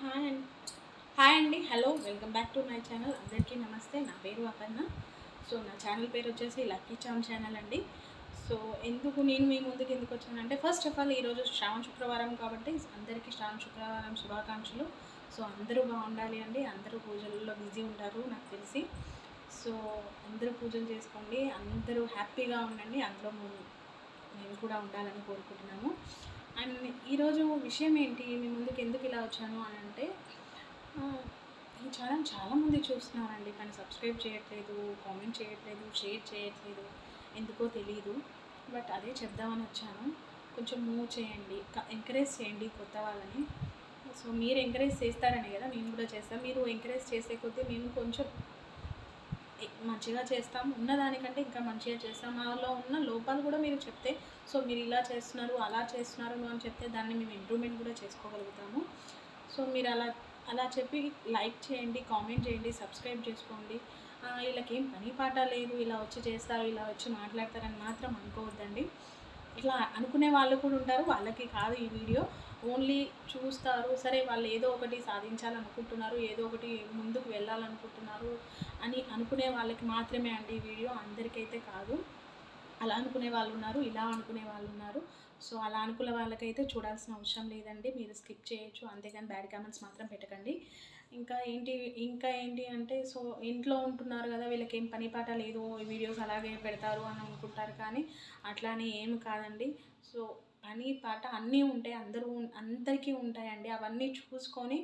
Hi అండి. Hi అండి. Hello welcome back to my channel. అందరికీ నమస్తే. నా పేరు అపర్ణ. సో నా ఛానల్ పేరు వచ్చేసి లక్కీ చామ్ ఛానల్ అండి. సో ఎందుకు నేను మీ ముందుకు ఎందుకు వచ్చానంటే ఫస్ట్ ఆఫ్ ఆల్ ఈరోజు శ్రావణ శుక్రవారం కాబట్టి అందరికీ శ్రావణ శుక్రవారం శుభాకాంక్షలు. సో అందరూ బాగుండాలి అండి. అందరూ పూజల్లో బిజీ ఉంటారు నాకు తెలిసి. సో అందరూ పూజలు చేసుకోండి. అందరూ హ్యాపీగా ఉండండి. అందులో మేము కూడా ఉండాలని కోరుకుంటున్నాము. అండ్ ఈరోజు విషయం ఏంటి? మీ ముందుకు ఎందుకు ఇలా వచ్చాను అని అంటే ఈ ఛానల్ చాలామంది చూస్తున్నారండి. కానీ సబ్స్క్రైబ్ చేయట్లేదు కామెంట్ చేయట్లేదు షేర్ చేయట్లేదు. ఎందుకో తెలియదు బట్ అదే చెప్దామని వచ్చాను. కొంచెం మూవ్ చేయండి ఎంకరేజ్ చేయండి కొత్త వాళ్ళని. సో మీరు ఎంకరేజ్ చేస్తారనే కదా మేము కూడా చేస్తాం. మీరు ఎంకరేజ్ చేసే కొద్దీ మేము కొంచెం మంచిగా చేస్తాం. ఉన్నదానికంటే ఇంకా మంచిగా చేస్తాం. మాలో ఉన్న లోపాలు కూడా మీరు చెప్తే సో మీరు ఇలా చేస్తున్నారు అలా చేస్తున్నారు అని చెప్తే దాన్ని మేము ఇంప్రూవ్మెంట్ కూడా చేసుకోగలుగుతాము. సో మీరు అలా అలా చెప్పి లైక్ చేయండి కామెంట్ చేయండి సబ్స్క్రైబ్ చేసుకోండి. వీళ్ళకి ఏం పని పాట లేదు. ఇలా వచ్చి చేస్తారు ఇలా వచ్చి మాట్లాడతారని మాత్రం అనుకోవద్దండి. ఇట్లా అనుకునే వాళ్ళు కూడా ఉంటారు. వాళ్ళకి కాదు ఈ వీడియో. ఓన్లీ చూస్తారు సరే వాళ్ళు ఏదో ఒకటి సాధించాలనుకుంటున్నారు ఏదో ఒకటి ముందుకు వెళ్ళాలనుకుంటున్నారు అని అనుకునే వాళ్ళకి మాత్రమే అండి ఈ వీడియో. అందరికైతే కాదు. అలా అనుకునే వాళ్ళు ఉన్నారు ఇలా అనుకునే వాళ్ళు ఉన్నారు. సో అలా అనుకునే వాళ్ళకైతే చూడాల్సిన అవసరం లేదండి. మీరు స్కిప్ చేయొచ్చు. అంతేగాని బ్యాడ్ కామెంట్స్ మాత్రం పెట్టకండి. ఇంకా ఏంటి ఇంకా ఏంటి అంటే సో ఇంట్లో ఉంటున్నారు కదా వీళ్ళకి ఏం పని పాట లేదు వీడియోస్ అలాగే పెడతారు అని అనుకుంటారు కానీ అట్లానే ఏం కాదండి. సో పని పాట అన్నీ ఉంటాయి. అందరూ అందరికీ ఉంటాయండి. అవన్నీ చూసుకొని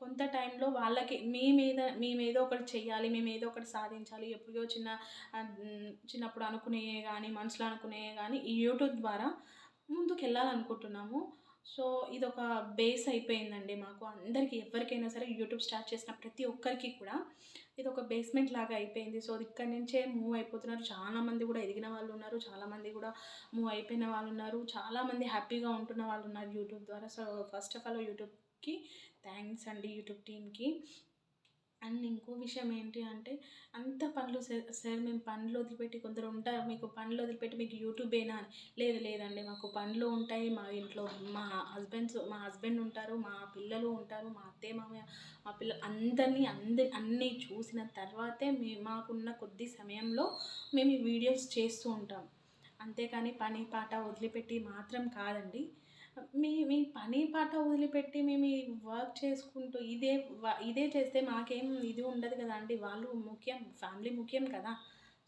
కొంత టైంలో వాళ్ళకి మీ మేమేదో మేము ఏదో ఒకటి చెయ్యాలి మేము ఏదో ఒకటి సాధించాలి. ఎప్పుడో చిన్న చిన్నప్పుడు అనుకునే కానీ మనసులో అనుకునే కానీ ఈ యూట్యూబ్ ద్వారా ముందుకు వెళ్ళాలనుకుంటున్నాము సో ఇది ఒక బేస్ అయిపోయిందండి మాకు. అందరికీ ఎవరికైనా సరే యూట్యూబ్ స్టార్ట్ చేసిన ప్రతి ఒక్కరికి కూడా ఇది ఒక బేస్మెంట్ లాగా అయిపోయింది. సో ఇక్కడి నుంచే మూవ్ అయిపోతున్నారు. చాలామంది కూడా ఎదిగిన వాళ్ళు ఉన్నారు. చాలామంది కూడా మూవ్ అయిపోయిన వాళ్ళు ఉన్నారు. చాలామంది హ్యాపీగా ఉంటున్న వాళ్ళు ఉన్నారు యూట్యూబ్ ద్వారా. సో ఫస్ట్ ఆఫ్ ఆల్ యూట్యూబ్కి థ్యాంక్స్ అండి యూట్యూబ్ టీమ్కి. అండ్ ఇంకో విషయం ఏంటి అంటే అంత పనులు సార్ మేము పనులు వదిలిపెట్టి కొందరు ఉంటారు. మీకు పనులు వదిలిపెట్టి మీకు యూట్యూబేనా అని లేదు లేదండి. మాకు పనులు ఉంటాయి. మా ఇంట్లో మా హస్బెండ్స్ మా హస్బెండ్ ఉంటారు. మా పిల్లలు ఉంటారు. మా అత్తయ్య మామయ్య మా పిల్ల అందరినీ అందరి అన్నీ చూసిన తర్వాతే మే మాకున్న కొద్ది సమయంలో మేము ఈ వీడియోస్ చేస్తూ ఉంటాం. అంతేకాని పని పాట వదిలిపెట్టి మాత్రం కాదండి. మీ మీ పని పాట వదిలిపెట్టి మేము ఈ వర్క్ చేసుకుంటూ ఇదే వ- ఇదే చేస్తే మాకేం ఇది ఉండదు కదా అండి. వాళ్ళు ముఖ్యం ఫ్యామిలీ ముఖ్యం కదా.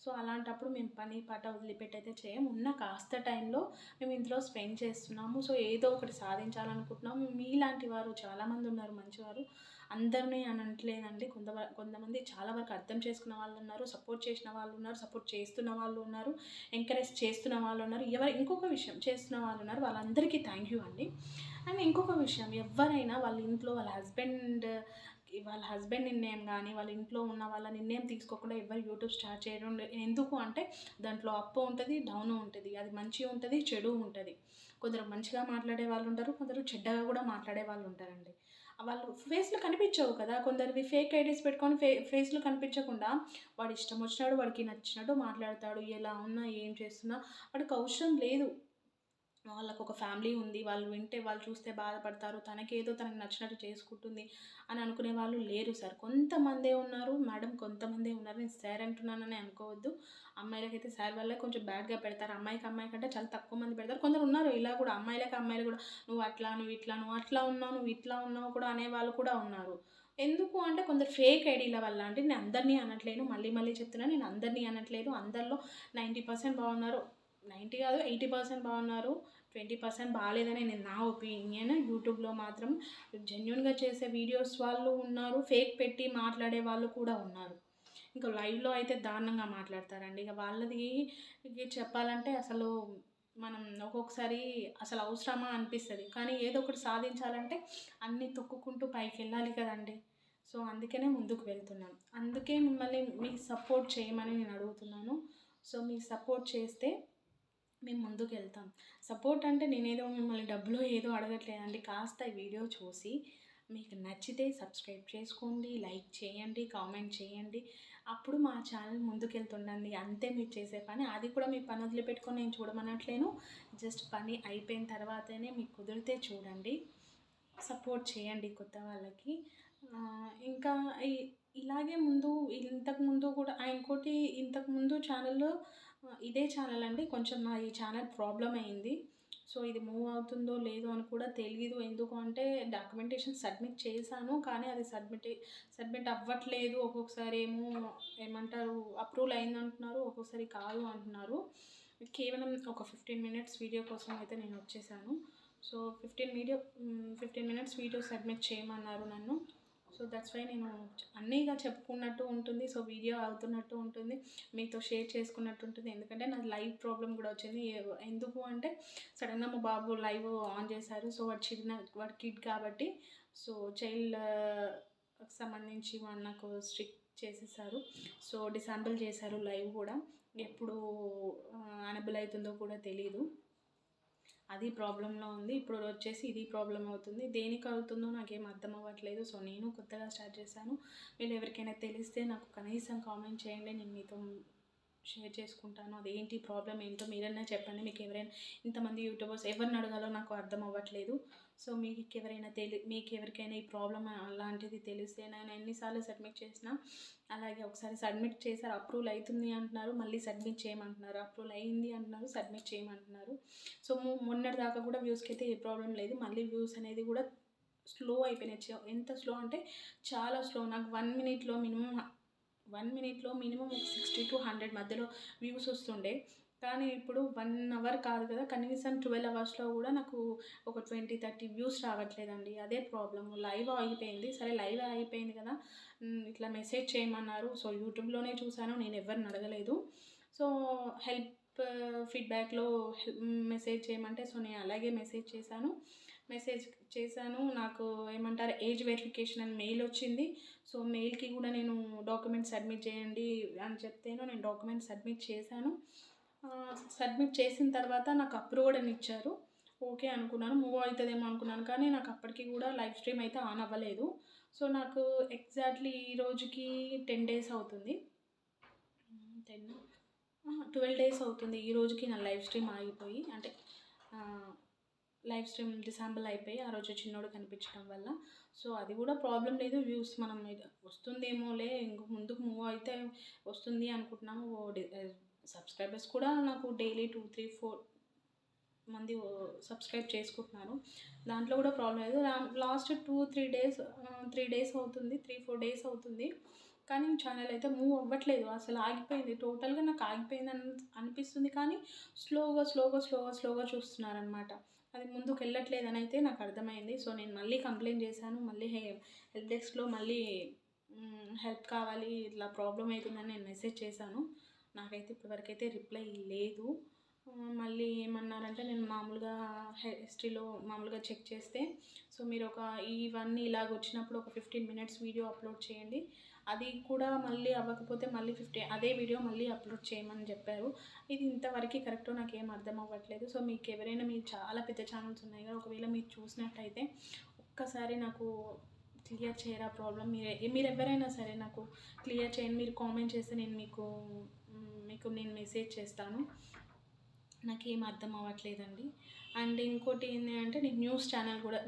సో అలాంటప్పుడు మేము పని పాట వదిలిపెట్టి అయితే చేయం. ఉన్న కాస్త టైంలో మేము ఇంట్లో స్పెండ్ చేస్తున్నాము. సో ఏదో ఒకటి సాధించాలనుకుంటున్నాము. మీలాంటి వారు చాలామంది ఉన్నారు మంచివారు. అందరినీ అని అనట్లేదండి. కొంత కొంతమంది చాలా వరకు అర్థం చేసుకున్న వాళ్ళు ఉన్నారు సపోర్ట్ చేసిన వాళ్ళు ఉన్నారు సపోర్ట్ చేస్తున్న వాళ్ళు ఉన్నారు ఎంకరేజ్ చేస్తున్న వాళ్ళు ఉన్నారు. ఎవరు ఇంకొక విషయం చేస్తున్న వాళ్ళు ఉన్నారు. వాళ్ళందరికీ థ్యాంక్ యూ అండి. అండ్ ఇంకొక విషయం ఎవరైనా వాళ్ళ ఇంట్లో వాళ్ళ హస్బెండ్ వాళ్ళ హస్బెండ్ నిర్ణయం కానీ వాళ్ళ ఇంట్లో ఉన్న వాళ్ళ నిర్ణయం తీసుకోకుండా ఎవరు యూట్యూబ్ స్టార్ట్ చేయడం ఎందుకు అంటే దాంట్లో అప్ ఉంటుంది డౌన్ ఉంటుంది అది మంచి ఉంటుంది చెడు ఉంటుంది. కొందరు మంచిగా మాట్లాడే వాళ్ళు ఉంటారు కొందరు చెడ్డగా కూడా మాట్లాడే వాళ్ళు ఉంటారండి. వాళ్ళు ఫేస్లో కనిపించవు కదా కొందరివి ఫేక్ ఐడీస్ పెట్టుకొని ఫే ఫేస్లు కనిపించకుండా వాడు ఇష్టం వచ్చినాడు వాడికి నచ్చినట్టు మాట్లాడతాడు ఎలా ఉన్నా ఏం చేస్తున్నా వాడికి అవసరం లేదు. వాళ్ళకు ఒక ఫ్యామిలీ ఉంది వాళ్ళు వింటే వాళ్ళు చూస్తే బాధపడతారు తనకేదో తనకు నచ్చినట్టు చేసుకుంటుంది అని అనుకునే వాళ్ళు లేరు సార్. కొంతమందే ఉన్నారు మేడం కొంతమందే ఉన్నారు. నేను సార్ అంటున్నానని అనుకోవద్దు. అమ్మాయిలకైతే సార్ వల్లే కొంచెం బ్యాడ్గా పెడతారు. అమ్మాయికి అమ్మాయి కంటే చాలా తక్కువ మంది పెడతారు. కొందరు ఉన్నారు ఇలా కూడా అమ్మాయిలకి అమ్మాయిలు కూడా నువ్వు అట్లా నువ్వు ఇట్లా నువ్వు అట్లా ఉన్నావు నువ్వు ఇట్లా ఉన్నావు కూడా అనేవాళ్ళు కూడా ఉన్నారు. ఎందుకు అంటే కొందరు ఫేక్ ఐడీల వల్ల అంటే నేను అందరినీ అనట్లేను మళ్ళీ మళ్ళీ చెప్తున్నాను నేను అందరినీ అనట్లేదు. అందరిలో నైంటీ పర్సెంట్ బాగున్నారు. నైంటీ కాదు ఎయిటీ పర్సెంట్ బాగున్నారు. ట్వంటీ పర్సెంట్ బాగాలేదని నేను నా ఒపీనియన్. యూట్యూబ్లో మాత్రం జెన్యున్గా చేసే వీడియోస్ వాళ్ళు ఉన్నారు ఫేక్ పెట్టి మాట్లాడే వాళ్ళు కూడా ఉన్నారు. ఇంకా లైవ్లో అయితే దారుణంగా మాట్లాడతారండి. ఇక వాళ్ళది చెప్పాలంటే అసలు మనం ఒక్కొక్కసారి అసలు అవసరమా అనిపిస్తుంది. కానీ ఏదో ఒకటి సాధించాలంటే అన్నీ తొక్కుకుంటూ పైకి వెళ్ళాలి కదండి. సో అందుకనే ముందుకు వెళ్తున్నాను. అందుకే మిమ్మల్ని మీకు సపోర్ట్ చేయమని నేను అడుగుతున్నాను. సో మీరు సపోర్ట్ చేస్తే మేము ముందుకు వెళ్తాం సపోర్ట్ అంటే నేనేదో మిమ్మల్ని డబ్బులో ఏదో అడగట్లేదండి. కాస్త ఈ వీడియో చూసి మీకు నచ్చితే సబ్స్క్రైబ్ చేసుకోండి లైక్ చేయండి కామెంట్ చేయండి. అప్పుడు మా ఛానల్ ముందుకెళ్తుండండి. అంతే మీరు చేసే పని. అది కూడా మీ పని వదిలిపెట్టుకొని నేను చూడమనట్లేను. జస్ట్ పని అయిపోయిన తర్వాతనే మీకు కుదిరితే చూడండి. సపోర్ట్ చేయండి కొత్త వాళ్ళకి. ఇంకా ఇలాగే ముందు ఇంతకుముందు కూడా ఇంకోటి ఇంతకుముందు ఛానల్లో ఇదే ఛానల్ అండి. కొంచెం నా ఈ ఛానల్ ప్రాబ్లం అయింది. సో ఇది మూవ్ అవుతుందో లేదో అని కూడా తెలియదు ఎందుకు అంటే డాక్యుమెంటేషన్ సబ్మిట్ చేశాను. కానీ అది సబ్మిట్ సబ్మిట్ అవ్వట్లేదు. ఒక్కొక్కసారి ఏమో ఏమంటారు అప్రూవల్ అయింది అంటున్నారు. ఒక్కొక్కసారి కాదు అంటున్నారు. కేవలం ఒక ఫిఫ్టీన్ మినిట్స్ వీడియో కోసం అయితే నేను వచ్చేసాను. So fifteen video fifteen minutes video submit చేయమన్నారు నన్ను. సో దట్స్ వై నేను అన్నీగా చెప్పుకున్నట్టు ఉంటుంది. సో వీడియో అవుతున్నట్టు ఉంటుంది. మీతో షేర్ చేసుకున్నట్టు ఉంటుంది. ఎందుకంటే నాకు లైవ్ ప్రాబ్లం కూడా వచ్చింది. ఎందుకు అంటే సడన్గా మా బాబు లైవ్ ఆన్ చేశారు. సో వాడు చిన్న వాడు కిడ్ కాబట్టి సో చైల్డ్ uh, సంబంధించి వాడు నాకు స్ట్రిక్ట్ చేసేసారు. సో డిసాంబుల్ చేశారు లైవ్ కూడా. ఎప్పుడు uh, అనబుల్ అవుతుందో కూడా తెలీదు. అది ప్రాబ్లంలో ఉంది. ఇప్పుడు వచ్చేసి ఇది ప్రాబ్లం అవుతుంది. దేనికి అవుతుందో నాకేం అర్థం అవ్వట్లేదు. సో నేను కొత్తగా స్టార్ట్ చేశాను. మీరు ఎవరికైనా తెలిస్తే నాకు కనీసం కామెంట్ చేయండి. నేను మీతో షేర్ చేసుకుంటాను. అదేంటి ప్రాబ్లం ఏంటో మీరన్నా చెప్పండి. మీకు ఎవరైనా ఇంతమంది యూట్యూబర్స్ ఎవరిని అడగాలో నాకు అర్థం అవ్వట్లేదు. సో మీకు ఎవరైనా తెలి మీకు ఎవరికైనా ఈ ప్రాబ్లం అలాంటిది తెలిస్తే నేను ఎన్నిసార్లు సబ్మిట్ చేసినా అలాగే ఒకసారి సబ్మిట్ చేశారు అప్రూవల్ అవుతుంది అంటున్నారు మళ్ళీ సబ్మిట్ చేయమంటున్నారు అప్రూవల్ అయింది అంటున్నారు సబ్మిట్ చేయమంటున్నారు. సో మొన్నటి దాకా కూడా వ్యూస్కి అయితే ఏ ప్రాబ్లం లేదు మళ్ళీ వ్యూస్ అనేది కూడా స్లో అయిపోయినాయి. ఎంత స్లో అంటే చాలా స్లో. నాకు వన్ మినిట్లో మినిమం వన్ మినిట్లో మినిమం సిక్స్టీ టు హండ్రెడ్ మధ్యలో వ్యూస్ వస్తుండే. కానీ ఇప్పుడు వన్ అవర్ కాదు కదా కనీసం ట్వెల్వ్ అవర్స్లో కూడా నాకు ఒక ట్వంటీ థర్టీ వ్యూస్ రావట్లేదండి. అదే ప్రాబ్లమ్. లైవ్ అయిపోయింది సరే లైవ్ అయిపోయింది కదా. ఇట్లా మెసేజ్ చేయమన్నారు. సో యూట్యూబ్లోనే చూశాను. నేను ఎవరిని అడగలేదు. సో హెల్ప్ ఫీడ్బ్యాక్లో మెసేజ్ చేయమంటే సో నేను అలాగే మెసేజ్ చేశాను. మెసేజ్ చేశాను. నాకు ఏమంటారు ఏజ్ వెరిఫికేషన్ అని మెయిల్ వచ్చింది. సో మెయిల్కి కూడా నేను డాక్యుమెంట్ సబ్మిట్ చేయండి అని చెప్తేను నేను డాక్యుమెంట్ సబ్మిట్ చేశాను. సబ్మిట్ చేసిన తర్వాత నాకు అప్రూవ్డ్ అని ఇచ్చారు. ఓకే అనుకున్నాను మూవ్ అవుతుందేమో అనుకున్నాను కానీ నాకు అప్పటికి కూడా లైవ్ స్ట్రీమ్ అయితే ఆన్ అవ్వలేదు. సో నాకు ఎగ్జాక్ట్లీ ఈ రోజుకి టెన్ డేస్ అవుతుంది. టెన్ ట్వెల్వ్ డేస్ అవుతుంది ఈ రోజుకి నా లైవ్ స్ట్రీమ్ ఆగిపోయి. అంటే లైవ్ స్ట్రీమ్ డిసాంబుల్ అయిపోయి ఆ రోజు చిన్నోడు కనిపించడం వల్ల. సో అది కూడా ప్రాబ్లం లేదు వ్యూస్ మనం వస్తుందేమో వస్తుందేమోలే ఇంక ముందుకు మూవ్ అయితే వస్తుంది అనుకుంటున్నాము. సబ్స్క్రైబర్స్ కూడా నాకు డైలీ టూ త్రీ ఫోర్ మంది సబ్స్క్రైబ్ చేసుకుంటున్నారు. దాంట్లో కూడా ప్రాబ్లం లేదు. Last two three days three days అవుతుంది త్రీ ఫోర్ డేస్ అవుతుంది. కానీ ఛానల్ అయితే మూవ్ అవ్వట్లేదు. అసలు ఆగిపోయింది. టోటల్గా నాకు ఆగిపోయింది అని అనిపిస్తుంది కానీ స్లోగా స్లోగా స్లోగా స్లోగా చూస్తున్నారనమాట అది ముందుకు వెళ్ళట్లేదని అయితే నాకు అర్థమైంది. సో నేను మళ్ళీ కంప్లైంట్ చేశాను. మళ్ళీ హెల్ప్ డెస్క్లో మళ్ళీ హెల్ప్ కావాలి ఇట్లా ప్రాబ్లం అవుతుందని నేను మెసేజ్ చేశాను. నాకైతే ఇప్పటివరకైతే రిప్లై లేదు. మళ్ళీ ఏమన్నారంటే నేను మామూలుగా హిస్టరీలో మామూలుగా చెక్ చేస్తే సో మీరు ఒక ఇవన్నీ ఇలాగ వచ్చినప్పుడు ఒక ఫిఫ్టీన్ మినిట్స్ వీడియో అప్లోడ్ చేయండి. అది కూడా మళ్ళీ అవ్వకపోతే మళ్ళీ ఫిఫ్టీ అదే వీడియో మళ్ళీ అప్లోడ్ చేయమని చెప్పారు. ఇది ఇంతవరకు కరెక్టో నాకు ఏం అర్థం అవ్వట్లేదు సో మీకు ఎవరైనా మీరు చాలా పెద్ద ఛానల్స్ ఉన్నాయి కదా ఒకవేళ మీరు చూసినట్టయితే ఒక్కసారి నాకు క్లియర్ చేయరా ప్రాబ్లం? మీరు మీరు ఎవరైనా సరే నాకు క్లియర్ చేయండి. మీరు కామెంట్ చేస్తే నేను మీకు మీకు నేను మెసేజ్ చేస్తాను. నాకు ఏం అర్థం అవ్వట్లేదండి. అండ్ ఇంకోటి ఏంటి అంటే నేను న్యూస్ ఛానల్ కూడా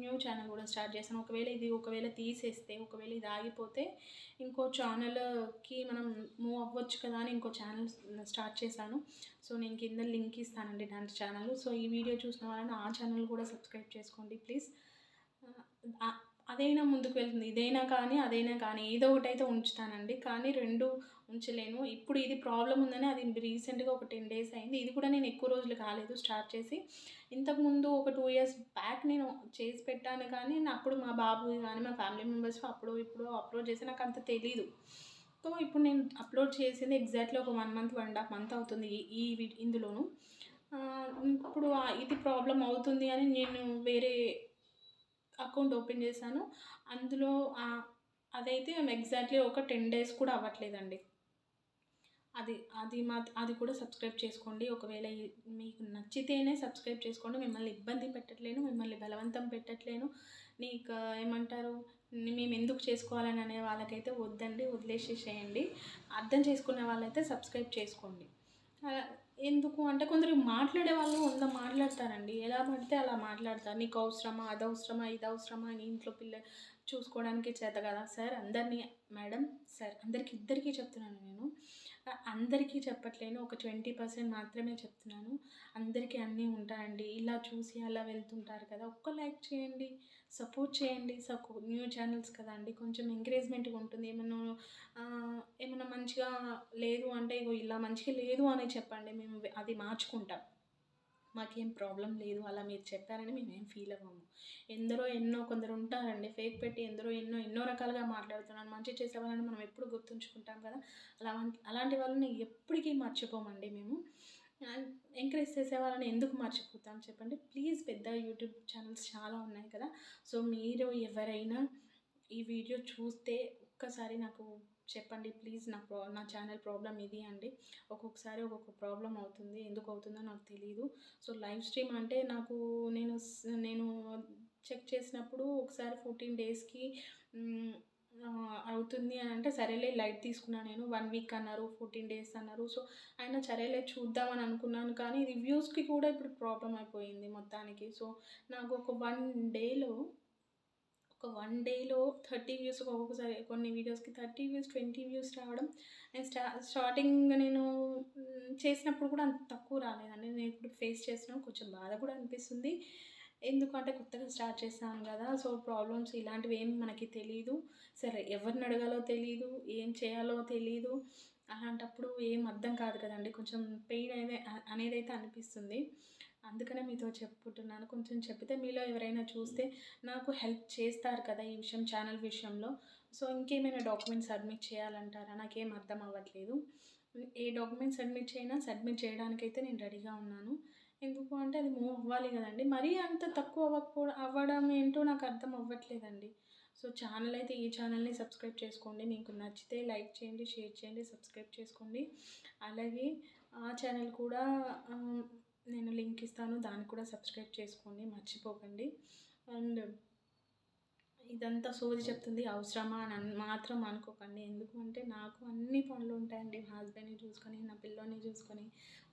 న్యూ ఛానల్ కూడా స్టార్ట్ చేశాను. ఒకవేళ ఇది ఒకవేళ తీసేస్తే ఒకవేళ ఇది ఆగిపోతే ఇంకో ఛానల్కి మనం మూవ్ అవ్వచ్చు కదా అని ఇంకో ఛానల్ స్టార్ట్ చేశాను. సో నేను కింద లింక్ ఇస్తానండి దాని ఛానల్. సో ఈ వీడియో చూసిన వాళ్ళని ఆ ఛానల్ కూడా సబ్స్క్రైబ్ చేసుకోండి ప్లీజ్. అదైనా ముందుకు వెళ్తుంది. ఇదైనా కానీ అదైనా కానీ ఏదో ఒకటి అయితే ఉంచుతానండి. కానీ రెండు ఉంచలేను. ఇప్పుడు ఇది ప్రాబ్లం ఉందని అది రీసెంట్గా ఒక టెన్ డేస్ అయింది. ఇది కూడా నేను ఎక్కువ రోజులు కాలేదు స్టార్ట్ చేసి. ఇంతకుముందు ఒక టూ ఇయర్స్ బ్యాక్ నేను చేసి పెట్టాను కానీ నా- అప్పుడు మా బాబు కానీ మా ఫ్యామిలీ మెంబర్స్ అప్పుడు ఇప్పుడు అప్లోడ్ చేసి నాకు అంత తెలీదు. సో ఇప్పుడు నేను అప్లోడ్ చేసింది ఎగ్జాక్ట్లీ ఒక one month one and half month అవుతుంది ఈ- ఇందులోను. ఇప్పుడు ఇది ప్రాబ్లం అవుతుంది అని నేను వేరే అకౌంట్ ఓపెన్ చేశాను. అందులో అదైతే అదైతే ఎగ్జాక్ట్లీ ఒక టెన్ డేస్ కూడా అవ్వట్లేదండి. అది అది మా అది కూడా సబ్స్క్రైబ్ చేసుకోండి. ఒకవేళ మీకు నచ్చితేనే సబ్స్క్రైబ్ చేసుకోండి. మిమ్మల్ని ఇబ్బంది పెట్టట్లేను మిమ్మల్ని బలవంతం పెట్టట్లేను. నీకు ఏమంటారు మేము ఎందుకు చేసుకోవాలని అనే వాళ్ళకైతే వద్దండి వదిలేసేసేయండి. అర్థం చేసుకునే వాళ్ళైతే సబ్స్క్రైబ్ చేసుకోండి. ఎందుకు? అంటే కొందరు మాట్లాడే వాళ్ళు వంద మాట్లాడతారండి. ఎలా పడితే అలా మాట్లాడతారు. నీకు అవసరమా అది అవసరమా ఇది అవసరమా అని ఇంట్లో పిల్ల చూసుకోవడానికి చేత కదా సార్? అందరినీ మేడం సార్ అందరికి ఇద్దరికీ చెప్తున్నాను నేను. అందరికీ చెప్పట్లేను ఒక ట్వంటీ పర్సెంట్ మాత్రమే చెప్తున్నాను. అందరికీ అన్నీ ఉంటాయండి. ఇలా చూసి అలా వెళ్తుంటారు కదా. ఒక్క లైక్ చేయండి సపోర్ట్ చేయండి సపో న్యూ ఛానల్స్ కదా అండి. కొంచెం ఎంకరేజ్మెంట్గా ఉంటుంది. ఏమన్నా ఏమన్నా మంచిగా లేదు అంటే ఇగో ఇలా మంచిగా లేదు అని చెప్పండి. మేము అది మార్చుకుంటాం. మాకేం ప్రాబ్లం లేదు అలా మీరు చెప్పారని మేమేం ఫీల్ అవ్వము. ఎందరో ఎన్నో కొందరు ఉంటారండి ఫేక్ పెట్టి ఎందరో ఎన్నో ఎన్నో రకాలుగా మాట్లాడుతున్నాను మంచి చేసే వాళ్ళని మనం ఎప్పుడు గుర్తుంచుకుంటాం కదా? అలా అలాంటి వాళ్ళని ఎప్పటికీ మర్చిపోమండి మేము. ఎంకరేజ్ చేసే వాళ్ళని ఎందుకు మర్చిపోతాం చెప్పండి? ప్లీజ్ పెద్ద యూట్యూబ్ ఛానల్స్ చాలా ఉన్నాయి కదా. సో మీరు ఎవరైనా ఈ వీడియో చూస్తే ఒక్కసారి నాకు చెప్పండి ప్లీజ్ నా ప్రా నా ఛానల్ ప్రాబ్లం ఇది అండి. ఒక్కొక్కసారి ఒక్కొక్క ప్రాబ్లం అవుతుంది ఎందుకు అవుతుందో నాకు తెలియదు సో లైవ్ స్ట్రీమ్ అంటే నాకు నేను నేను చెక్ చేసినప్పుడు ఒకసారి ఫోర్టీన్ డేస్కి అవుతుంది అని అంటే సరేలే లైట్ తీసుకున్నాను నేను వన్ వీక్ అన్నారు ఫోర్టీన్ డేస్ అన్నారు. సో అయినా సరేలే చూద్దామని అనుకున్నాను కానీ రివ్యూస్కి కూడా ఇప్పుడు ప్రాబ్లం అయిపోయింది మొత్తానికి. సో నాకు ఒక వన్ డేలో ఒక వన్ డేలో థర్టీ వ్యూస్ ఒక్కొక్కసారి కొన్ని వీడియోస్కి థర్టీ వ్యూస్ ట్వంటీ వ్యూస్ రావడం. నేను స్టా స్టార్టింగ్ నేను చేసినప్పుడు కూడా అంత తక్కువ రాలేదండి. నేను ఇప్పుడు ఫేస్ చేస్తున్నాను కొంచెం బాధ కూడా అనిపిస్తుంది. ఎందుకంటే కొత్తగా స్టార్ట్ చేస్తాను కదా సో ప్రాబ్లమ్స్ ఇలాంటివి ఏం మనకి తెలియదు సరే ఎవరిని అడగాలో తెలియదు ఏం చేయాలో తెలియదు అలాంటప్పుడు ఏం అర్థం కాదు కదండి. కొంచెం పెయిన్ అనేది అనేది అయితే అనిపిస్తుంది. అందుకనే మీతో చెప్పుకుంటున్నాను. కొంచెం చెప్తే మీలో ఎవరైనా చూస్తే నాకు హెల్ప్ చేస్తారు కదా ఈ విషయం ఛానల్ విషయంలో. సో ఇంకేమైనా డాక్యుమెంట్స్ సబ్మిట్ చేయాలంటారా? నాకేం అర్థం అవ్వట్లేదు. ఏ డాక్యుమెంట్స్ సబ్మిట్ చేయినా? సబ్మిట్ చేయడానికైతే నేను రెడీగా ఉన్నాను. ఎందుకు అంటే అది మూవ్ అవ్వాలి కదండి. మరీ అంత తక్కువ అవ్వకపో అవ్వడం ఏంటో నాకు అర్థం అవ్వట్లేదండి. సో ఛానల్ అయితే ఈ ఛానల్ని సబ్స్క్రైబ్ చేసుకోండి. మీకు నచ్చితే లైక్ చేయండి షేర్ చేయండి సబ్స్క్రైబ్ చేసుకోండి. అలాగే ఆ ఛానల్ కూడా నేను లింక్ ఇస్తాను దానికి కూడా సబ్స్క్రైబ్ చేసుకోండి మర్చిపోకండి. అండ్ ఇదంతా సోది చెప్తుంది అవసరమా అని మాత్రం అనుకోకండి. ఎందుకంటే నాకు అన్ని పనులు ఉంటాయండి మా హస్బెండ్ని చూసుకొని నా పిల్లోని చూసుకొని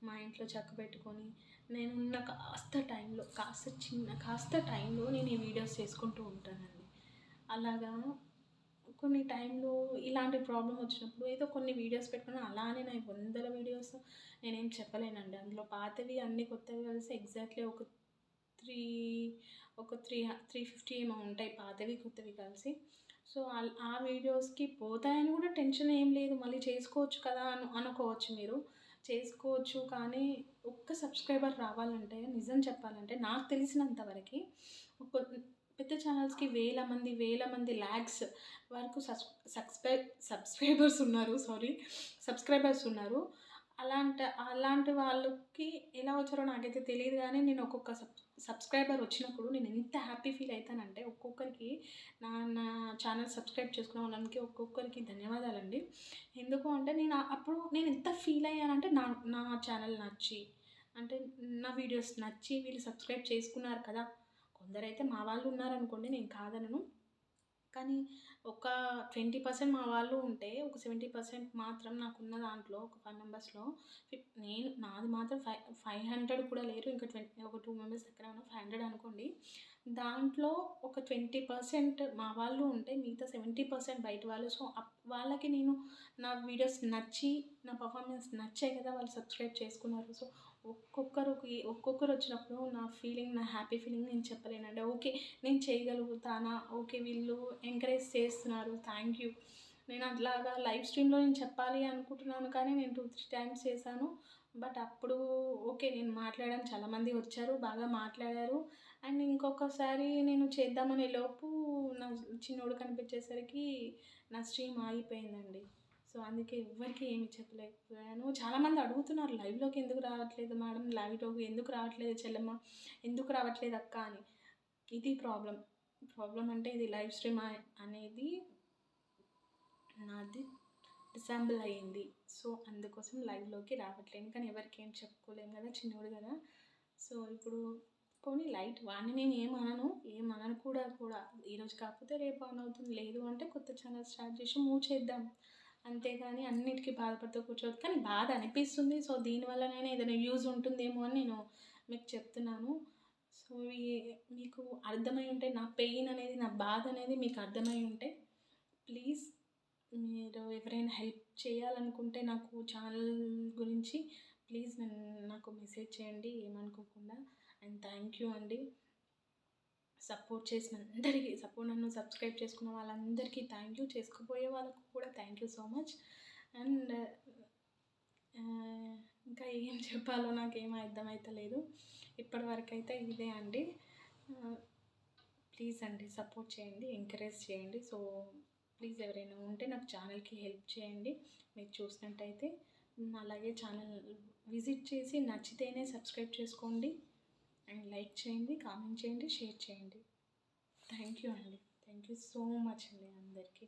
మా ఇంట్లో చక్క పెట్టుకొని. నేను ఉన్న కాస్త టైంలో కాస్త చిన్న కాస్త టైంలో నేను ఈ వీడియోస్ చేసుకుంటూ ఉంటానండి. అలాగా కొన్ని టైంలో ఇలాంటి ప్రాబ్లం వచ్చినప్పుడు ఏదో కొన్ని వీడియోస్ పెట్టుకుని అలానే నా వందల వీడియోస్ నేనేం చెప్పలేనండి. అందులో పాతవి అన్ని కొత్తవి కలిసి ఎగ్జాక్ట్లీ ఒక త్రీ ఒక త్రీ త్రీ ఫిఫ్టీ ఏమో ఉంటాయి పాతవి కొత్తవి కలిసి. సో ఆ వీడియోస్కి పోతాయని కూడా టెన్షన్ ఏం లేదు. మళ్ళీ చేసుకోవచ్చు కదా అను అనుకోవచ్చు మీరు. చేసుకోవచ్చు కానీ ఒక్క సబ్స్క్రైబర్ రావాలంటే నిజం చెప్పాలంటే నాకు తెలిసినంత వరకు పెద్ద ఛానల్స్కి వేల మంది వేల మంది ల్యాక్స్ వరకు సబ్స్క్రై సబ్స్క్రైబర్స్ ఉన్నారు సారీ సబ్స్క్రైబర్స్ ఉన్నారు. అలాంటి అలాంటి వాళ్ళకి ఎలా వచ్చారో నాకైతే తెలియదు కానీ నేను ఒక్కొక్క సబ్ సబ్స్క్రైబర్ వచ్చినప్పుడు నేను ఎంత హ్యాపీ ఫీల్ అవుతానంటే ఒక్కొక్కరికి నా నా ఛానల్ సబ్స్క్రైబ్ చేసుకున్న వాళ్ళకి ఒక్కొక్కరికి ధన్యవాదాలండి. ఎందుకు అంటే నేను అప్పుడు నేను ఎంత ఫీల్ అయ్యానంటే నా నా ఛానల్ నచ్చి అంటే నా వీడియోస్ నచ్చి వీళ్ళు సబ్స్క్రైబ్ చేసుకున్నారు కదా. కొందరైతే మా వాళ్ళు ఉన్నారనుకోండి నేను కాదనను. కానీ ఒక ట్వంటీ పర్సెంట్ మా వాళ్ళు ఉంటే ఒక సెవెంటీ పర్సెంట్ మాత్రం నాకున్న దాంట్లో ఒక ఫైవ్ మెంబర్స్లో నేను నాది మాత్రం ఫైవ్ ఫైవ్ హండ్రెడ్ కూడా లేరు ఇంకా ట్వంటీ ఒక టూ మెంబర్స్ దగ్గర ఉన్న ఫైవ్ హండ్రెడ్ అనుకోండి దాంట్లో ఒక ట్వంటీ పర్సెంట్ మా వాళ్ళు ఉంటే మిగతా సెవెంటీ పర్సెంట్ బయట వాళ్ళు. సో వాళ్ళకి నేను నా వీడియోస్ నచ్చి నా పర్ఫార్మెన్స్ నచ్చాయి కదా వాళ్ళు సబ్స్క్రైబ్ చేసుకున్నారు. సో ఒక్కొక్కరికి ఒక్కొక్కరు వచ్చినప్పుడు నా ఫీలింగ్ నా హ్యాపీ ఫీలింగ్ నేను చెప్పలేనండి. ఓకే నేను చేయగలుగుతానా? ఓకే వీళ్ళు ఎంకరేజ్ చేస్తున్నారు. Thank you. నేను అట్లాగా లైవ్ స్ట్రీమ్లో నేను చెప్పాలి అనుకుంటున్నాను కానీ నేను టూ త్రీ టైమ్స్ చేశాను. బట్ అప్పుడు ఓకే నేను మాట్లాడాను. చాలామంది వచ్చారు బాగా మాట్లాడారు. అండ్ ఇంకొకసారి నేను చేద్దామనే లోపు నా చిన్నోడు కనిపించేసరికి నా స్ట్రీమ్ ఆగిపోయిందండి. సో అందుకే ఎవ్వరికి ఏమి చెప్పలేకపోయాను. చాలామంది అడుగుతున్నారు లైవ్లోకి ఎందుకు రావట్లేదు మేడం? లైవ్లోకి ఎందుకు రావట్లేదు చెల్లెమ్మ? ఎందుకు రావట్లేదు అక్క? అని. ఇది ప్రాబ్లం. ప్రాబ్లం అంటే ఇది లైవ్ స్ట్రీమ్ అనేది నాది డిసాంబుల్ అయ్యింది సో అందుకోసం లైవ్లోకి రావట్లేదు కానీ ఎవరికి ఏం చెప్పుకోలేము కదా చిన్నోడు కదా. సో ఇప్పుడు పోనీ లైట్ వాడిని నేను ఏమనను ఏమనను కూడా కూడా. ఈరోజు కాకపోతే రేపు ఆన్ అవుతుంది. లేదు అంటే కొత్త ఛానల్ స్టార్ట్ చేసి మూవ్ చేద్దాం. అంతేగాని అన్నిటికీ బాధపడుతూ కూర్చోవద్దు. కానీ బాధ అనిపిస్తుంది. సో దీనివల్లనైనా ఏదైనా యూజ్ ఉంటుందేమో అని నేను మీకు చెప్తున్నాను. సో మీకు అర్థమై ఉంటే నా పెయిన్ అనేది నా బాధ అనేది మీకు అర్థమై ఉంటే ప్లీజ్ మీరు ఎవరైనా హెల్ప్ చేయాలనుకుంటే నాకు ఛానల్ గురించి ప్లీజ్ నన్ను నాకు మెసేజ్ చేయండి. ఏమనుకోకుండా అండ్ థ్యాంక్ యూ అండి. సపోర్ట్ చేసిన అందరికీ సపోర్ట్ నన్ను సబ్స్క్రైబ్ చేసుకున్న వాళ్ళందరికీ థ్యాంక్ యూ. చేసుకుపోయే వాళ్ళకు కూడా thank you so much. And ఇంకా ఏం చెప్పాలో నాకేం అర్థమవుతలేదు ఇప్పటివరకు అయితే ఇదే అండి. ప్లీజ్ అండి సపోర్ట్ చేయండి ఎంకరేజ్ చేయండి. సో ప్లీజ్ ఎవరైనా ఉంటే నాకు ఛానల్కి హెల్ప్ చేయండి. మీరు చూసినట్టయితే అలాగే ఛానల్ విజిట్ చేసి నచ్చితేనే సబ్స్క్రైబ్ చేసుకోండి. అండ్ లైక్ చేయండి కామెంట్ చేయండి షేర్ చేయండి. థ్యాంక్ యూ అండి. థ్యాంక్ యూ సో మచ్ అండి అందరికీ.